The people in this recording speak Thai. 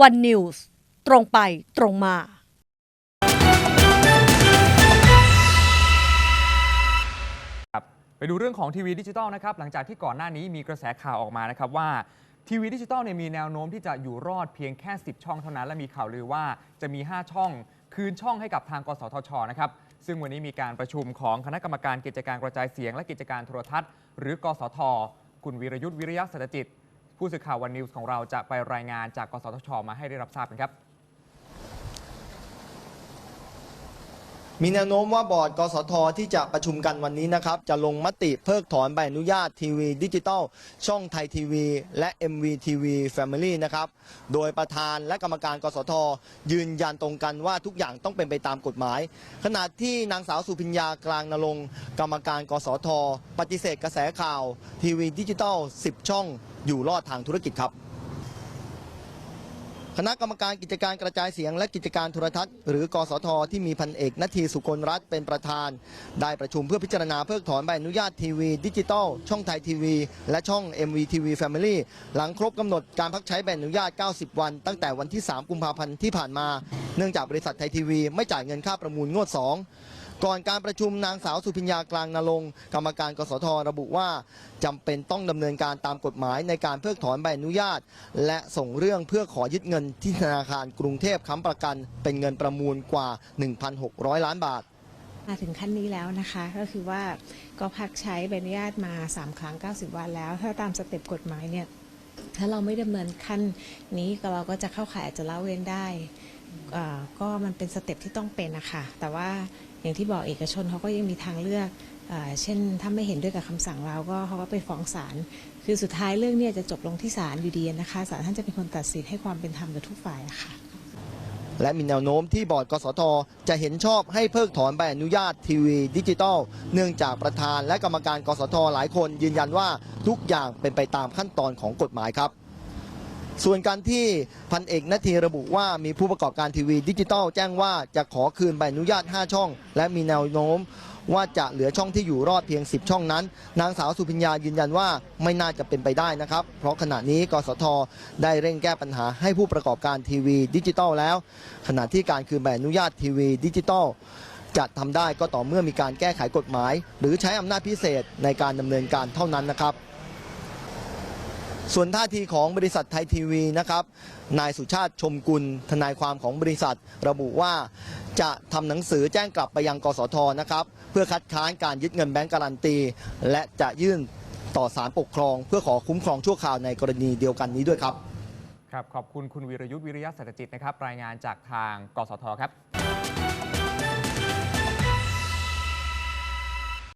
วันนิวส์ตรงไปตรงมาครับไปดูเรื่องของทีวีดิจิตอลนะครับหลังจากที่ก่อนหน้านี้มีกระแสข่าวออกมานะครับว่าทีวีดิจิตอลเนี่ยมีแนวโน้มที่จะอยู่รอดเพียงแค่ 10 ช่องเท่านั้น และมีข่าวลือว่าจะมี 5 ช่อง คืนช่องให้กับทางกสทชนะครับซึ่งวันนี้มีการประชุมของคณะกรรมการกิจการกระจายเสียง และกิจการโทรทัศน์ หรือกสท คุณวีรยุทธ์วิริยะเศรจิต ผู้สื่อข่าววันนิวส์ของเราจะไปรายงานจากกสทช มาให้ได้รับทราบกันครับ มีแนวโน้มว่าบอร์ดกสทที่จะประชุมกันวันนี้นะครับ จะลงมติเพิกถอนใบอนุญาตทีวีดิจิตอลช่องไทยทีวี และ MVTV Family นะครับ โดยประธานและกรรมการกสท ยืนยันตรงกันว่าทุกอย่างต้องเป็นไปตามกฎหมาย ขณะที่นางสาวสุพิญญากลางนรงกรรมการกสท ปฏิเสธกระแสข่าว ทีวีดิจิตอล10 ช่องอยู่รอดทางธุรกิจครับ คณะกรรมการกิจการกระจายเสียงและกิจการโทรทัศน์หรือกสทที่มีพันเอกนาทีสุคนรัตน์เป็นประธาน ได้ประชุมเพื่อพิจารณาเพิกถอนใบอนุญาตทีวี ดิจิตอลช่องไทยทีวี และช่อง MVTV Family หลังครบกำหนดการพักใช้ใบอนุญาต 90 วัน ตั้งแต่วันที่ 3 กุมภาพันธ์ที่ผ่านมา เนื่องจากบริษัทไทยทีวีไม่จ่ายเงินค่าประมูลงวด 2 ก่อนการประชุมนางสาวสุพิญญากลางนรงกรรมการกสทระบุว่าจำเป็นต้องดำเนินการตามกฎหมายในการเพิกถอนใบอนุญาต และส่งเรื่องเพื่อขอยึดเงินที่ธนาคารกรุงเทพค้ำประกัน เป็นเงินประมูลกว่า 1,600 ล้านบาทมาถึงขั้นนี้แล้วนะคะก็คือว่าก็พักใช้ใบอนุญาตมา 3 ครั้ง 90 วันแล้ว ถ้าตามสเต็ปกฎหมายเนี่ยถ้าเราไม่ดำเนินขั้นนี้เราก็จะเข้าข่ายจจะละเว้นได้ ก็มันเป็นสเต็ปที่ต้องเป็นนะคะแต่ว่าอย่างที่บอกเอกชนเขาก็ยังมีทางเลือกอเช่นถ้าไม่เห็นด้วยกับคำสั่งเราก็เขาก็ไปฟ้องศาลคือสุดท้ายเรื่องนี้จะจบลงที่ศาลอยู่ดีนะคะศาลท่านจะเป็นคนตัดสินให้ความเป็นธรรมกับทุกฝ่ายะค่ะ และมีแนวโน้มที่บอร์ดกสทจะเห็นชอบให้เพิกถอนใบอนุญาตทีวีดิจิตอลเนื่องจากประธานและกรรมการกสทหลายคนยืนยันว่าทุกอย่างเป็นไปตามขั้นตอนของกฎหมายครับ ส่วนการที่พันเอกนาทีระบุว่ามีผู้ประกอบการทีวีดิจิตอลแจ้งว่าจะขอคืนใบอนุญาต 5 ช่อง และมีแนวโน้มว่าจะเหลือช่องที่อยู่รอดเพียง 10 ช่องนั้น นางสาวสุพิญญายืนยันว่าไม่น่าจะเป็นไปได้นะครับ เพราะขณะนี้กสทได้เร่งแก้ปัญหาให้ผู้ประกอบการทีวีดิจิตอลแล้ว ขณะที่การคืนใบอนุญาตทีวีดิจิตอลจะทำได้ก็ต่อเมื่อมีการแก้ไขกฎหมาย หรือใช้อำนาจพิเศษในการดำเนินการเท่านั้นนะครับ ส่วนท่าทีของบริษัทไทยทีวีนะครับนายสุชาติชมกุลทนายความของบริษัท ระบุว่าจะทำหนังสือแจ้งกลับไปยังกสทนะครับเพื่อคัดค้านการยึดเงินแบงก์การันตี และจะยื่นต่อศาลปกครอง เพื่อขอคุ้มครองชั่วคราวในกรณีเดียวกันนี้ด้วยครับครับขอบคุณคุณวีรยุทธ์วิริยะเศรษฐจิตนะครับรายงานจากทางกสทครับ